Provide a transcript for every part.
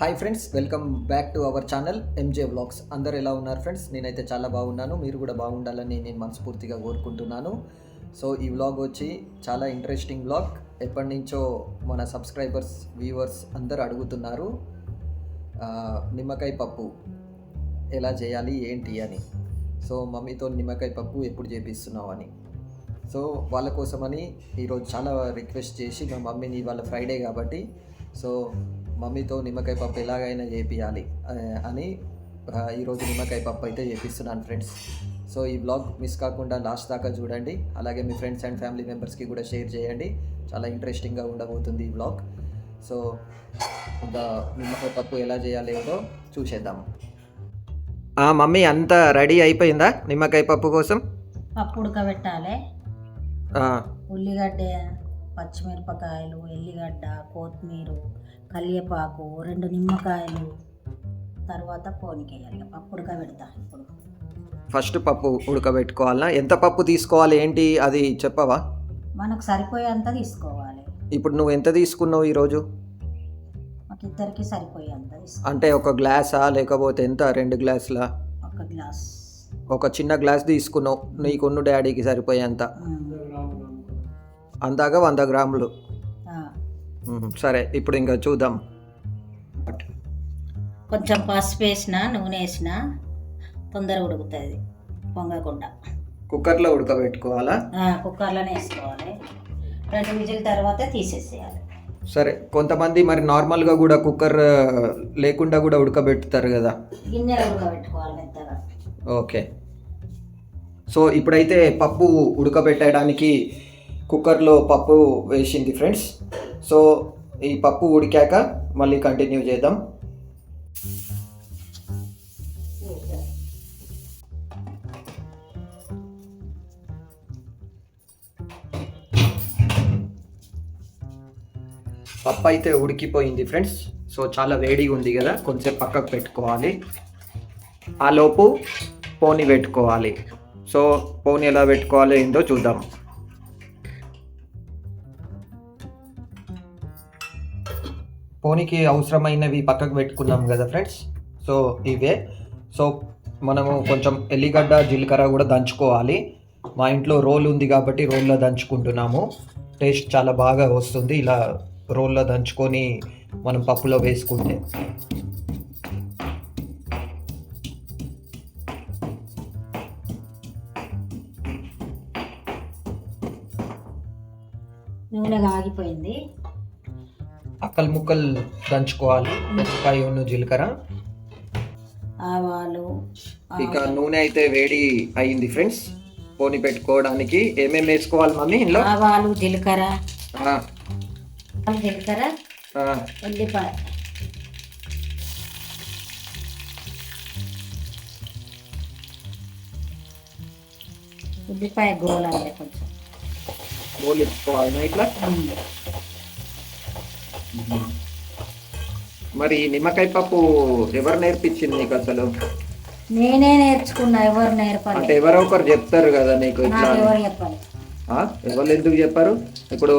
Hi friends welcome back to our channel MJ vlogs అందరు ఎలా ఉన్నారు ఫ్రెండ్స్ నేనైతే చాలా బాగున్నాను. మీరు కూడా బాగుండాలని నేను మనస్ఫూర్తిగా కోరుకుంటున్నాను. సో ఈ వ్లాగ్ వచ్చి చాలా ఇంట్రెస్టింగ్ వ్లాగ్ ఎప్పటి నుంచో మన సబ్స్క్రైబర్స్ వ్యూవర్స్ అందరు అడుగుతున్నారు నిమ్మకాయ పప్పు ఎలా చేయాలి ఏంటి అని. సో మమ్మీతో నిమ్మకాయ పప్పు ఎప్పుడు చేపిస్తున్నావు అని. సో వాళ్ళ కోసమని ఈరోజు చాలా రిక్వెస్ట్ చేసి మా మమ్మీని వాళ్ళ ఫ్రైడే కాబట్టి సో మమ్మీతో నిమ్మకాయ పప్పు ఎలాగైనా చేపియాలి ఆ, అని ఆ, ఈరోజు నిమ్మకాయ పప్పు అయితే చేపిస్తున్నాను ఫ్రెండ్స్. సో ఈ బ్లాగ్ మిస్ కాకుండా లాస్ట్ దాకా చూడండి. అలాగే మీ ఫ్రెండ్స్ అండ్ ఫ్యామిలీ మెంబర్స్కి కూడా షేర్ చేయండి. చాలా ఇంట్రెస్టింగ్గా ఉండబోతుంది ఈ బ్లాగ్. సో ఇంకా నిమ్మకాయ పప్పు ఎలా చేయాలి ఏదో చూసేద్దాం. మమ్మీ అంతా రెడీ అయిపోయిందా నిమ్మకాయ పప్పు కోసం? పప్పు ఉడకబెట్టాలి. ఉల్లిగడ్డ పచ్చిమిరపకాయలు ఎల్లిగడ్డ కొత్తిమీర కల్లిపాకు రెండు నిమ్మకాయలు తర్వాత పోనికేయాలి పప్పు ఉడకబెడతా ఇప్పుడు. ఫస్ట్ పప్పు ఉడకబెట్టుకోవాలా? ఎంత పప్పు తీసుకోవాలి? ఏంటి? అది చెప్పవా? మనకు సరిపోయేంత తీసుకోవాలి. ఇప్పుడు నువ్వు ఎంత తీసుకున్నావు ఈరోజు? మాకు ఇద్దరికి సరిపోయేంత తీసుకో అంటే ఒక గ్లాసా? లేకపోతే ఎంత? రెండు గ్లాసులా? ఒక గ్లాస్. ఒక చిన్న గ్లాస్ తీసుకున్నావు. నీకున్ను డాడీకి సరిపోయేంత. అందాక వంద గ్రాములు. సరే ఇప్పుడు ఇంకా చూద్దాం. కొంచెం పసుపు వేసిన నూనె వేసిన తొందరగా ఉడుకుతుంది పొంగకుండా. కుక్కర్లో ఉడకబెట్టుకోవాలా? కుక్కర్లోనే వేసుకోవాలి. రెండు విజిల్ తర్వాత తీసేసేయాలి. సరే కొంతమంది మరి నార్మల్గా కూడా కుక్కర్ లేకుండా కూడా ఉడకబెట్టుతారు కదా? గిన్నెలో ఉడకబెట్టుకోవాలి మెత్తగా. ఓకే. సో ఇప్పుడైతే పప్పు ఉడకబెట్టడానికి కుక్కర్లో పప్పు వేసింది ఫ్రెండ్స్. సో ఈ పప్పు ఉడికాక మళ్ళీ కంటిన్యూ చేద్దాం. పప్పు అయితే ఉడికిపోయింది ఫ్రెండ్స్. సో చాలా వేడిగా ఉంది కదా కొంచెం పక్కకు పెట్టుకోవాలి. ఆ లోపు పోని పెట్టుకోవాలి. సో పోని ఎలా పెట్టుకోవాలి ఏందో చూద్దాం. పోనీకి అవసరమైనవి పక్కకు పెట్టుకున్నాం కదా ఫ్రెండ్స్? సో ఇవే. సో మనము కొంచెం ఎల్లిగడ్డ జీలకర్ర కూడా దంచుకోవాలి. మా ఇంట్లో రోల్ ఉంది కాబట్టి రోల్లో దంచుకుంటున్నాము. టేస్ట్ చాలా బాగా వస్తుంది. ఇలా రోల్లో దంచుకొని మనం పప్పులో వేసుకుంటే. అక్కలు ముక్కలు దంచుకోవాలి. మిరపకాయ జీలకర్ర. ఆవాలు ఇక నూనె అయితే వేడి అయింది ఫ్రెండ్స్. పోని పెట్టుకోవడానికి ఏమేమి వేసుకోవాలి మమ్మీ ఇంట్లో? ఆవాలు జీలకర్ర. జీలకర్ర ఉల్లిపాయ. ఉల్లిపాయ గోలాలి కొంచెం. గోలించుకోవాలి ఇట్లా? మరి నిమ్మకాయ పప్పు ఎవరు నేర్పించింది నీకు అసలు? నేనే నేర్చుకున్నా ఎవరు అంటే నేర్పలేదు ఎవరో ఒకరు చెప్తారు కదా నీకు ఇట్లా నాకు ఎవరు చెప్పాలి? ఆ? ఎవరు ఎందుకు చెప్పారు? ఇప్పుడు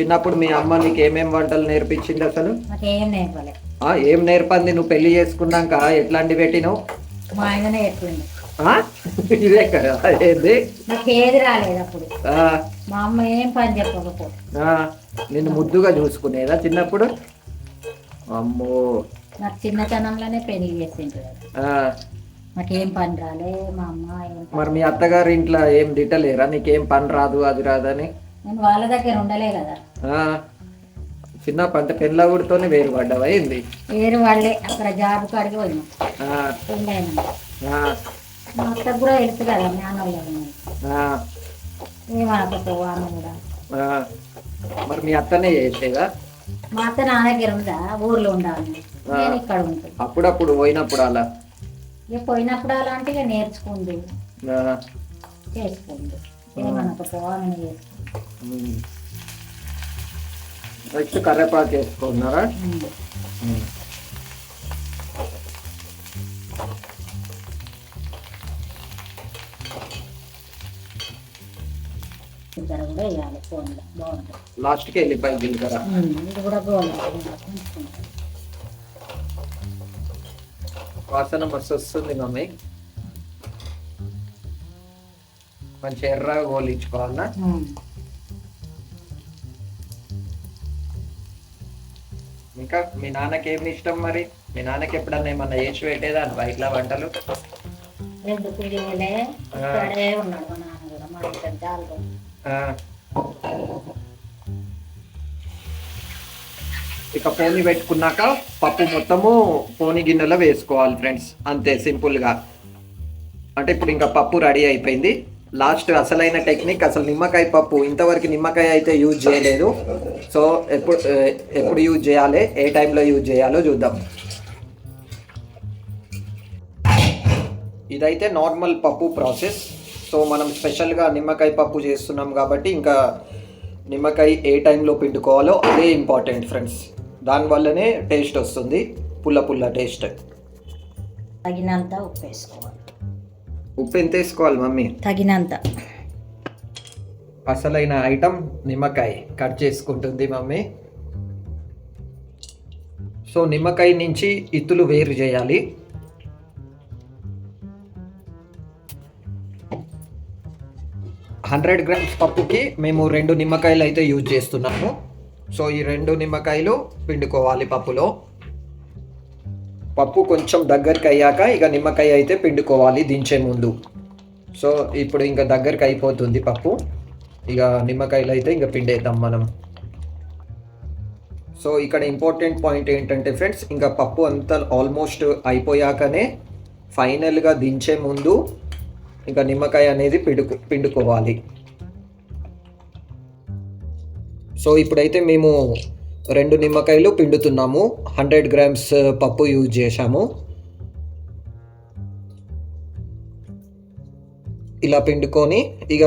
చిన్నప్పుడు మీ అమ్మ నీకు ఏమేం వంటలు నేర్పించింది అసలు? నాకు ఏం నేర్పలే. ఆ, ఏం నేర్పంది? నువ్వు పెళ్ళి చేసుకున్నాక ఎట్లాంటి పెట్టినావు? మా ఆయననే చెప్పిండు. ఆ? ఇదే కదా ఏంది? నాకు ఏది రాలేదు అప్పుడు. ఆ, మా అమ్మ ఏం పని చెప్పకపో. ఆ, నిన్ను ముద్దుగా చూసుకునేదా చిన్నప్పుడు? అమ్మో. నాకు చిన్నతనంలోనే పెళ్ళి నాకేం పని రాలే మా అమ్మ మరి మీ అత్తగారి ఇంట్లో ఏం తిట్టలేరా నీకేం పని రాదు అది రాదని? నేను వాళ్ళ దగ్గర ఉండలే కదా. చిన్న పంట పెళ్ళగుడితోనే వేరు పడ్డావా ఏంది? వేరు వాళ్ళే అక్కడ జాబ్ కాడికి పోయినాం. మా అత్తకు కూడా తెలుసు కదా ఆమె కూడా. మరి మీ అత్తనే చేసేదా మా అత్త నా దగ్గర ఉందా? ఊర్లో ఉండాలి నేను ఇక్కడ ఉంటాను. అప్పుడప్పుడు పోయినప్పుడు అలా? ఇక పోయినప్పుడు అలాంటి ఇక నేర్చుకుంది. చేసుకుంది. ఉమ్. నెక్స్ట్ కర్రేపాకు వేసుకున్నారా? ఉమ్. ఇద్దరు కూడా వేయాలి ఫోన్లో. బాగుంటుంది. లాస్ట్కి వెళ్ళిపోయి జీలకర్ర ఇది కూడా గోల్ వాసన మస్తు వస్తుంది మమ్మీ. మంచి ఎర్రగా గోలించుకోవాలన్నా ఇంకా మీ నాన్నకి ఏమి ఇష్టం మరి? మీ నాన్నకి ఎప్పుడన్నా ఏమన్నా చేసి పెట్టేదా బయట వంటలు? ఇక్కడే ఉన్నాడు మా నాన్న కూడా మా. ఇక పోనీ పెట్టుకున్నాక పప్పు మొత్తము పోనీ గిన్నెలో వేసుకోవాలి ఫ్రెండ్స్. అంతే సింపుల్గా. అంటే ఇప్పుడు ఇంకా పప్పు రెడీ అయిపోయింది. లాస్ట్ అసలైన టెక్నిక్ అసలు నిమ్మకాయ పప్పు. ఇంతవరకు నిమ్మకాయ అయితే యూజ్ చేయలేదు. సో ఎప్పుడు ఎప్పుడు యూజ్ చేయాలి? ఏ టైంలో యూజ్ చేయాలో చూద్దాం. ఇదైతే నార్మల్ పప్పు ప్రాసెస్. సో మనం స్పెషల్గా నిమ్మకాయ పప్పు చేస్తున్నాం కాబట్టి ఇంకా నిమ్మకాయ ఏ టైంలో పిండుకోవాలో అదే ఇంపార్టెంట్ ఫ్రెండ్స్. దానివల్లనే టేస్ట్ వస్తుంది. పుల్ల పుల్ల టేస్ట్. తగినంత ఉప్పు వేసుకోవాలి. ఉప్పు ఎంత వేసుకోవాలి మమ్మీ? తగినంత. అసలైన ఐటమ్ నిమ్మకాయ. కట్ చేసుకుంటుంది మమ్మీ. సో నిమ్మకాయ నుంచి ఇత్తులు వేరు చేయాలి. హండ్రెడ్ గ్రామ్స్ పప్పుకి మేము రెండు నిమ్మకాయలు అయితే యూజ్ చేస్తున్నాము. సో ఈ రెండు నిమ్మకాయలు పిండుకోవాలి పప్పులో. పప్పు కొంచెం దగ్గరికి అయ్యాక ఇక నిమ్మకాయ అయితే పిండుకోవాలి దించే ముందు. సో ఇప్పుడు ఇంకా దగ్గరికి అయిపోతుంది పప్పు. ఇక నిమ్మకాయలు అయితే ఇంకా పిండేద్దాం మనం. సో ఇక్కడ ఇంపార్టెంట్ పాయింట్ ఏంటంటే ఫ్రెండ్స్ ఇంకా పప్పు అంతా ఆల్మోస్ట్ అయిపోయాకనే ఫైనల్గా దించే ముందు ఇంకా నిమ్మకాయ అనేది పిండుకు పిండుకోవాలి. సో ఇప్పుడైతే మేము రెండు నిమ్మకాయలు పిండుతున్నాము. హండ్రెడ్ గ్రామ్స్ పప్పు యూజ్ చేశాము. ఇలా పిండుకొని ఇక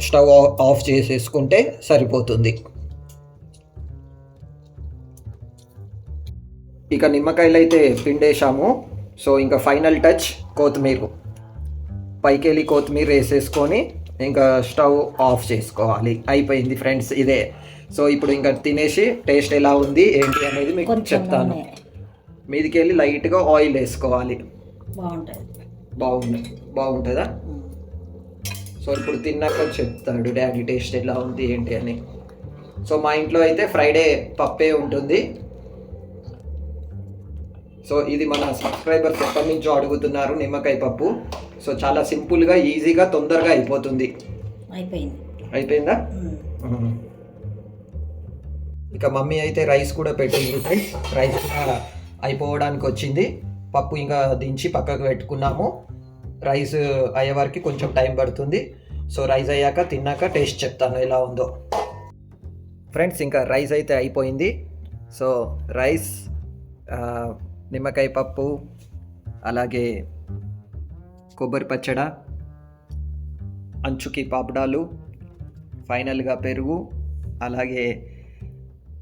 స్టవ్ ఆఫ్ చేసేసుకుంటే సరిపోతుంది. ఇక నిమ్మకాయలు అయితే పిండేశాము. సో ఇంకా ఫైనల్ టచ్ కొత్తిమీర. పైకి వెళ్ళి కొత్తిమీర వేసేసుకొని ఇంకా స్టవ్ ఆఫ్ చేసుకోవాలి. అయిపోయింది ఫ్రెండ్స్ ఇదే. సో ఇప్పుడు ఇంకా తినేసి టేస్ట్ ఎలా ఉంది ఏంటి అనేది మీకు చెప్తాను. మీదికి వెళ్ళి లైట్గా ఆయిల్ వేసుకోవాలి. బాగుంటుంది. బాగుంది. బాగుంటుందా? సో ఇప్పుడు తిన్నాక చెప్తాడు డాడీ టేస్ట్ ఎలా ఉంది ఏంటి అని. సో మా ఇంట్లో అయితే ఫ్రైడే పప్పే ఉంటుంది. సో ఇది మన సబ్స్క్రైబర్స్ ఎప్పటి నుంచో అడుగుతున్నారు నిమ్మకాయ పప్పు. సో చాలా సింపుల్గా ఈజీగా తొందరగా అయిపోతుంది. అయిపోయింది. అయిపోయిందా. ఇక మమ్మీ అయితే రైస్ కూడా పెట్టింది ఫ్రెండ్స్. రైస్ కూడా అయిపోవడానికి వచ్చింది. పప్పు ఇంకా దించి పక్కకు పెట్టుకున్నాము. రైస్ అయ్యే వరకు కొంచెం టైం పడుతుంది. సో రైస్ అయ్యాక తిన్నాక టేస్ట్ చెప్తాను ఎలా ఉందో. ఫ్రెండ్స్ ఇంకా రైస్ అయితే అయిపోయింది. సో రైస్ నిమ్మకాయ పప్పు అలాగే కొబ్బరి పచ్చడ అంచుకి పాపడాలు ఫైనల్గా పెరుగు అలాగే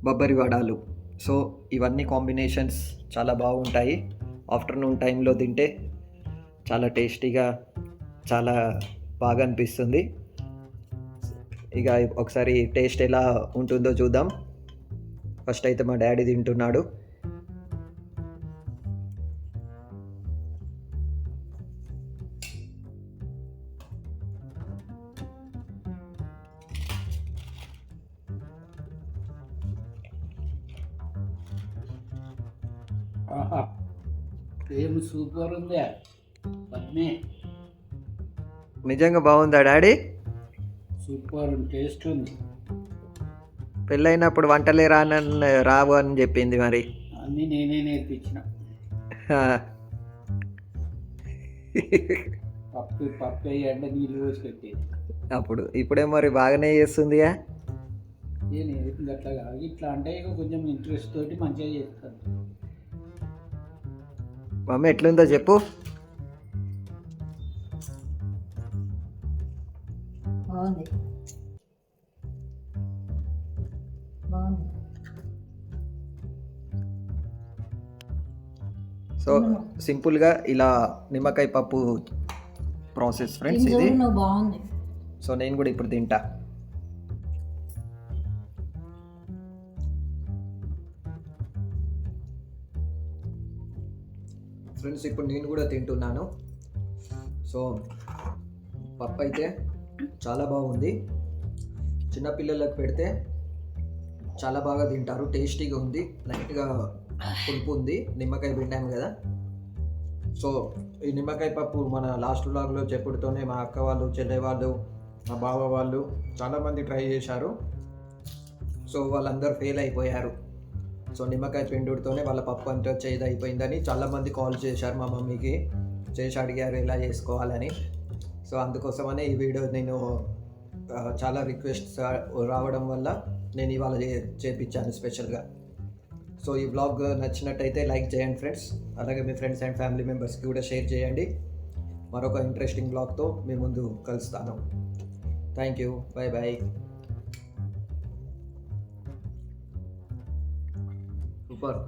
బొబ్బరి వడాలు. సో ఇవన్నీ కాంబినేషన్స్ చాలా బాగుంటాయి. ఆఫ్టర్నూన్ టైంలో తింటే చాలా టేస్టీగా చాలా బాగా అనిపిస్తుంది. ఇక ఒకసారి టేస్ట్ ఎలా ఉంటుందో చూద్దాం. ఫస్ట్ అయితే మా డాడీ తింటున్నాడు. ఆహా. సూపర్ ఉంది? పద్మే. నిజంగా బాగుందా డాడీ? సూపర్ టేస్ట్ ఉంది. పెళ్ళైనప్పుడు వంటలే రానని రావు అని చెప్పింది మరి. అన్నీ నేనే నేర్పించిన. పప్పు పప్పు ఎండ నీళ్ళు పోసి పెట్టేది. అప్పుడు ఇప్పుడే మరి బాగానే చేస్తుందిగా? నేర్పింది అట్లా కాదు. ఇట్లా అంటే ఇక కొంచెం ఇంట్రెస్ట్ తోటి మంచిగా చేస్తాను. మమ్మీ ఎట్లుందో చెప్పు. బాగుంది. బాగుంది. సో సింపుల్గా ఇలా నిమ్మకాయ పప్పు ప్రాసెస్ ఫ్రెండ్స్ ఇది. బాగుంది. సో నేను కూడా ఇప్పుడు తింటా. ఫ్రెండ్స్ ఇప్పుడు నేను కూడా తింటున్నాను. సో పప్పు అయితే చాలా బాగుంది. చిన్నపిల్లలకు పెడితే చాలా బాగా తింటారు. టేస్టీగా ఉంది. లైట్గా పులుపు ఉంది. నిమ్మకాయ పిండాము కదా. సో ఈ నిమ్మకాయ పప్పు మన లాస్ట్ లాగ్లో చెప్పుడుతోనే మా అక్క వాళ్ళు చెల్లె వాళ్ళు మా బావ వాళ్ళు చాలామంది ట్రై చేశారు. సో వాళ్ళందరూ ఫెయిల్ అయిపోయారు. సో నిమ్మకాయ పిండుడితోనే వాళ్ళ పప్పు అంతా చేదు అయిపోయిందని చాలామంది కాల్ చేశారు మా మమ్మీకి. చేసి అడిగారు ఎలా చేసుకోవాలని. సో అందుకోసమనే ఈ వీడియో నేను చాలా రిక్వెస్ట్స్ రావడం వల్ల నేను ఇవాళ చే- చేపించాను స్పెషల్గా సో ఈ బ్లాగ్ నచ్చినట్టయితే లైక్ చేయండి ఫ్రెండ్స్ అలాగే మీ ఫ్రెండ్స్ అండ్ ఫ్యామిలీ మెంబర్స్కి కూడా షేర్ చేయండి. మరొక ఇంట్రెస్టింగ్ బ్లాగ్తో మీ ముందు కలుస్తాను. Thank you bye bye super